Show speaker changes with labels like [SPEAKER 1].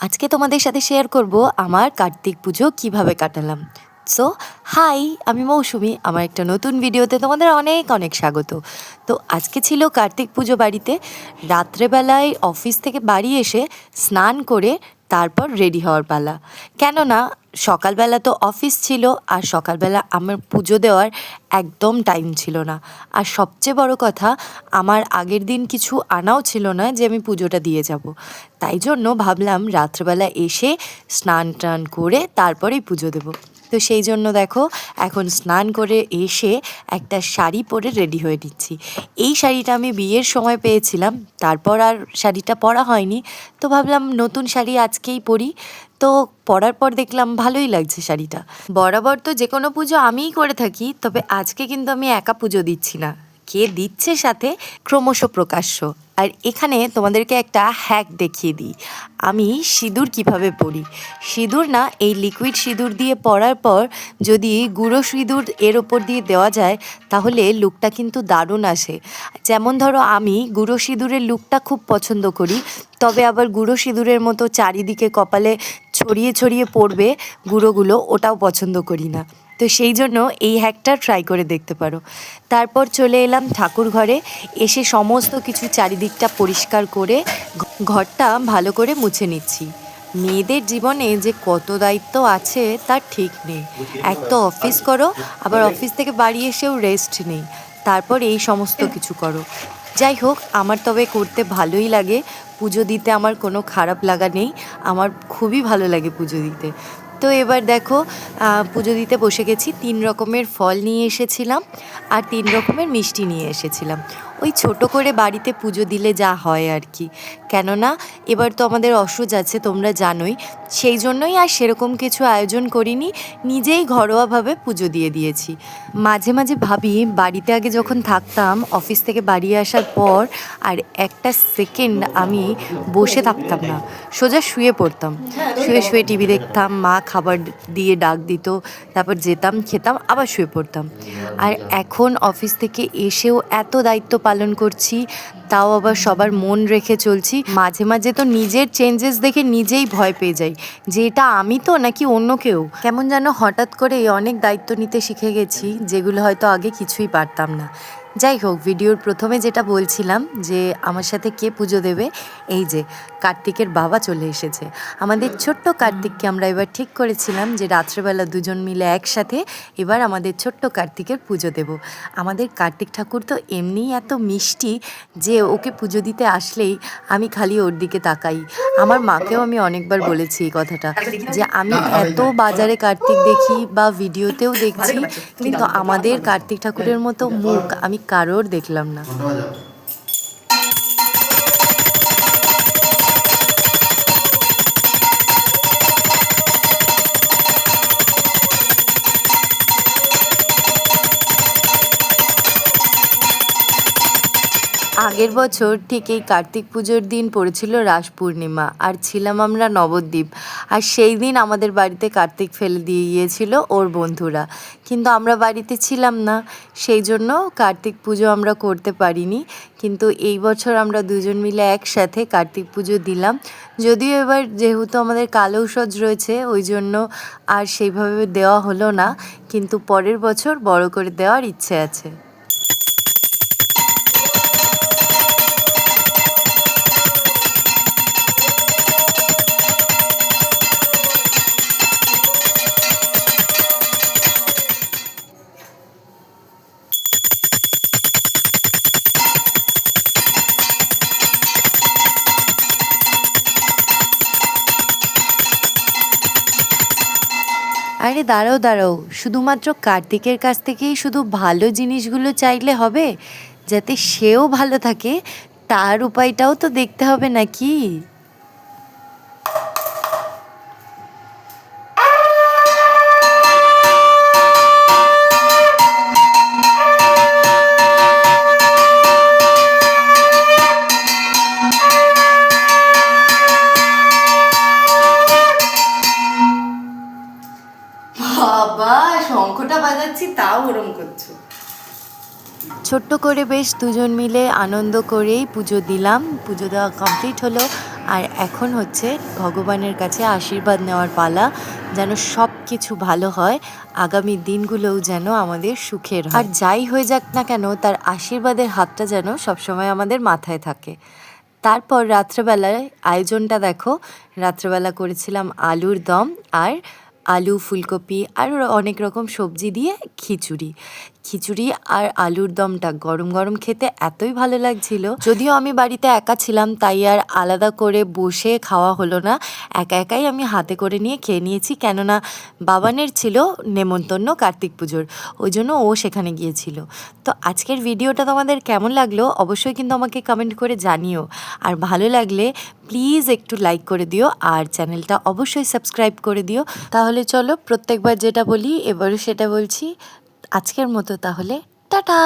[SPEAKER 1] আজকে তোমাদের সাথে শেয়ার করব আমার কার্তিক পুজো কীভাবে কাটালাম। সো হাই আমি মৌসুমি, আমার একটা নতুন ভিডিওতে তোমাদের অনেক অনেক স্বাগত। তো আজকে ছিল কার্তিক পুজো বাড়িতে। রাত্রেবেলায় অফিস থেকে বাড়ি এসে স্নান করে তারপর রেডি হওয়ার পালা। কেননা, সকালবেলা তো অফিস ছিল আর সকালবেলা আমার পুজো দেওয়ার একদম টাইম ছিল না। আর সবচেয়ে বড় কথা, আমার আগের দিন কিছু আনাও ছিল না যে আমি পুজোটা দিয়ে যাব। তাই জন্য ভাবলাম রাত্রেবেলা এসে স্নান টান করে তারপরেই পুজো দেবো। তো সেই জন্য দেখো, এখন স্নান করে এসে একটা শাড়ি পরে রেডি হয়ে নিচ্ছি। এই শাড়িটা আমি বিয়ের সময় পেয়েছিলাম, তারপর আর শাড়িটা পরা হয়নি। তো ভাবলাম নতুন শাড়ি আজকেই পরি। তো পরার পর দেখলাম ভালোই লাগছে শাড়িটা। বরাবর তো যে কোনো পুজো আমিই করে থাকি, তবে আজকে কিন্তু আমি একা পুজো দিচ্ছি না। কে দিচ্ছে সাথে ক্রমশ প্রকাশ্য। আর এখানে তোমাদেরকে একটা হ্যাক দেখিয়ে দিই। আমি সিঁদুর কীভাবে পরি? সিঁদুর না, এই লিকুইড সিঁদুর দিয়ে পরার পর যদি গুঁড়ো সিঁদুর এর ওপর দিয়ে দেওয়া যায়, তাহলে লুকটা কিন্তু দারুণ আসে। যেমন ধরো, আমি গুঁড়ো সিঁদুরের লুকটা খুব পছন্দ করি, তবে আবার গুঁড়ো সিঁদুরের মতো চারিদিকে কপালে ছড়িয়ে ছড়িয়ে পড়বে, গুঁড়োগুলো ওটাও পছন্দ করি না। তো সেই জন্য এই হ্যাকটা ট্রাই করে দেখতে পারো। তারপর চলে এলাম ঠাকুর ঘরে, এসে সমস্ত কিছু চারিদিকটা পরিষ্কার করে ঘরটা ভালো করে মুছে নিচ্ছি। মেয়েদের জীবনে যে কত দায়িত্ব আছে তার ঠিক নেই। এক তো অফিস করো, আবার অফিস থেকে বাড়ি এসেও রেস্ট নেই। তারপর এই সমস্ত কিছু করো। যাই হোক, আমার তবে করতে ভালোই লাগে। পুজো দিতে আমার কোনো খারাপ লাগা নেই। আমার খুবই ভালো লাগে পুজো দিতে। তো এবার দেখো পুজো দিতে বসে গেছি। তিন রকমের ফল নিয়ে এসেছিলাম আর তিন রকমের মিষ্টি নিয়ে এসেছিলাম। ওই ছোট করে বাড়িতে পুজো দিলে যা হয় আর কি। কেননা, এবার তো আমাদের অসুজ আছে, তোমরা জানোই। সেই জন্যই আর সেরকম কিছু আয়োজন করিনি, নিজেই ঘরোয়াভাবে পুজো দিয়ে দিয়েছি। মাঝে মাঝে ভাবি, বাড়িতে আগে যখন থাকতাম, অফিস থেকে বাড়ি আসার পর আর একটা সেকেন্ড আমি বসে থাকতাম না। সোজা শুয়ে পড়তাম। শুয়ে শুয়ে টিভি দেখতাম, মা খাবার দিয়ে ডাক দিত, তারপর যেতাম, খেতাম, আবার শুয়ে পড়তাম। আর এখন অফিস থেকে এসেও এত দায়িত্ব পালন করছি, তাও আবার সবার মন রেখে চলছি। মাঝে মাঝে তো নিজের চেঞ্জেস দেখে নিজেই ভয় পেয়ে যাই, যে এটা আমি তো নাকি অন্য কেউ? কেমন যেন হঠাৎ করে অনেক দায়িত্ব নিতে শিখে গেছি, যেগুলো হয়তো আগে কিছুই পারতাম না। যাই হোক, ভিডিওর প্রথমে যেটা বলছিলাম যে আমার সাথে কে পুজো দেবে? এই যে, কার্তিকের বাবা চলে এসেছে। আমাদের ছোট্ট কার্তিককে আমরা এবার ঠিক করেছিলাম যে রাত্রেবেলা দুজন মিলে একসাথে এবার আমাদের ছোট্ট কার্তিকের পুজো দেব। আমাদের কার্তিক ঠাকুর তো এমনিই এত মিষ্টি যে ওকে পুজো দিতে আসলেই আমি খালি ওর দিকে তাকাই। আমার মাকেও আমি অনেকবার বলেছি এই কথাটা যে আমি এত বাজারে কার্তিক দেখি বা ভিডিওতেও দেখছি, কিন্তু আমাদের কার্তিক ঠাকুরের মতো মুখ আমি কারোর দেখলাম না। আগের বছর ঠিক এই কার্তিক পুজোর দিন পড়েছিল রাস পূর্ণিমা, আর ছিলাম আমরা নবদ্বীপ। আর সেই দিন আমাদের বাড়িতে কার্তিক ফেলে দিয়ে গিয়েছিল ওর বন্ধুরা। কিন্তু আমরা বাড়িতে ছিলাম না, সেই জন্য কার্তিক পুজো আমরা করতে পারিনি। কিন্তু এই বছর আমরা দুজন মিলে একসাথে কার্তিক পুজো দিলাম। যদিও এবার যেহেতু আমাদের কালৌসজ রয়েছে, ওই জন্য আর সেইভাবে দেওয়া হলো না। কিন্তু পরের বছর বড় করে দেওয়ার ইচ্ছে আছে। আরে দাঁড়াও দাঁড়াও। শুধুমাত্র কার্তিকের কাছ থেকেই শুধু ভালো জিনিসগুলো চাইলে হবে? যাতে সেও ভালো থাকে, তার উপায়টাও তো দেখতে হবে নাকি? বাবা, শঙ্খটা বাজাচ্ছি, তাও ওরম করছ। ছোট্ট করে বেশ দুজন মিলে আনন্দ করেই পুজো দিলাম। পুজো দেওয়া কমপ্লিট হলো, আর এখন হচ্ছে ভগবানের কাছে আশীর্বাদ নেওয়ার পালা, যেন সব কিছু ভালো হয়, আগামী দিনগুলোও যেন আমাদের সুখের আর যাই হয়ে যাক না কেন, তার আশীর্বাদের হাতটা যেন সবসময় আমাদের মাথায় থাকে। তারপর রাত্রেবেলায় আয়োজনটা দেখো, রাত্রেবেলা করেছিলাম আলুর দম, আর আলু, ফুলকপি আর অনেক রকম সবজি দিয়ে খিচুড়ি। খিচুড়ি আর আলুর দমটা গরম গরম খেতে এতই ভালো লাগছিল। যদিও আমি বাড়িতে একা ছিলাম, তাই আর আলাদা করে বসে খাওয়া হলো না। একা একাই আমি হাতে করে নিয়ে খেয়ে নিয়েছি। কেননা বাবানের ছিল নেমন্তন্ন কার্তিক পুজোর, ওই জন্য ও সেখানে গিয়েছিল। তো আজকের ভিডিওটা তোমাদের কেমন লাগল? অবশ্যই কিন্তু আমাকে কমেন্ট করে জানিও। আর ভালো লাগলে প্লিজ একটু লাইক করে দিও আর চ্যানেলটা অবশ্যই সাবস্ক্রাইব করে দিও। তাহলে চলো প্রত্যেকবার যেটা বলি, এবারও সেটা বলছি। আজকের মতো তাহলে, টাটা!